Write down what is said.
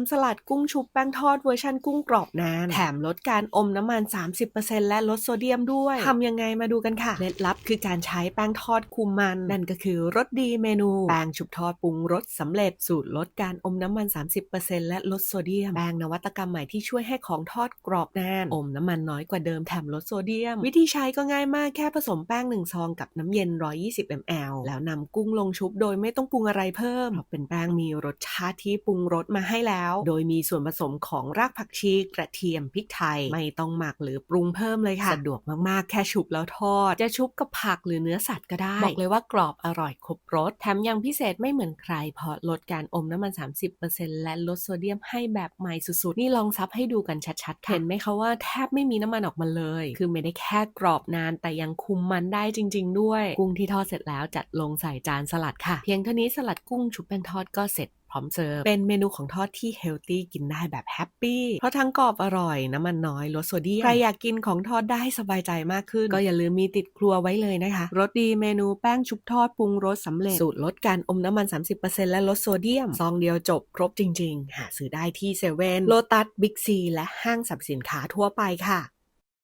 ำสลัดกุ้งชุบแป้งทอดเวอร์ชันกุ้งกรอบนาน แถมลดการอมน้ำมัน 30%และลดโซเดียมด้วย ทำยังไงมาดูกันค่ะ เคล็ดลับคือการใช้แป้งทอดคุมมัน นั่นก็คือรสดีเมนู แป้งชุบทอดปรุงรสสำเร็จสูตรลดการอมน้ำมัน 30%และลดโซเดียม แป้งนวัตกรรมใหม่ที่ช่วยให้ของทอดกรอบนาน อมน้ำมันน้อยกว่าเดิมแถมลดโซเดียม วิธีใช้ก็ง่ายมากแค่ผสมแป้งหนึ่งซองกับน้ำเย็น 120 ml แล้วนำกุ้งลงชุบโดยไม่ต้องปรุงอะไรเพิ่มเพราะเป็นแป้งมีรสชาติที่ปรุงรสมาให้แล้วโดยมีส่วนผสมของรากผักชีกระเทียมพริกไทย ไม่ต้องหมักหรือปรุงเพิ่มเลยค่ะ สะดวกมากๆ แค่ชุบแล้วทอด จะชุบกับผักหรือเนื้อสัตว์ก็ได้ บอกเลยว่ากรอบอร่อยครบรสแถมยังพิเศษไม่เหมือนใคร เพราะลดการอมน้ำมัน 30%และลดโซเดียมให้แบบใหม่สุดๆ นี่ลองซับให้ดูกันชัดๆค่ะเห็นไหมคะว่าแทบไม่มีน้ำมันออกมาเลย คือไม่ได้แค่กรอบนานแต่ยังคุมมันได้จริง ๆ ด้วย กุ้งที่ทอดเสร็จแล้วจัดลงใส่จานสลัดค่ะ เพียงเท่านี้สลัดกุ้งชุบแป้งทอดก็เสร็จพร้อมเสิร์ฟ เป็นเมนูของทอดที่เฮลตี้กินได้แบบแฮปปี้ เพราะทั้งกรอบอร่อยน้ำมันน้อย ลดโซเดียม ใครอยากกินของทอดได้สบายใจมากขึ้น ก็อย่าลืมมีติดครัวไว้เลยนะคะ รสดีเมนูแป้งชุบทอดปรุงรสสำเร็จ สูตรลดการอมน้ำมัน 30%และลดโซเดียม ซองเดียวจบครบจริง ๆ หาซื้อได้ที่เซเว่นโลตัสบิ๊กซีและห้างสรรพสินค้าทั่วไปค่ะ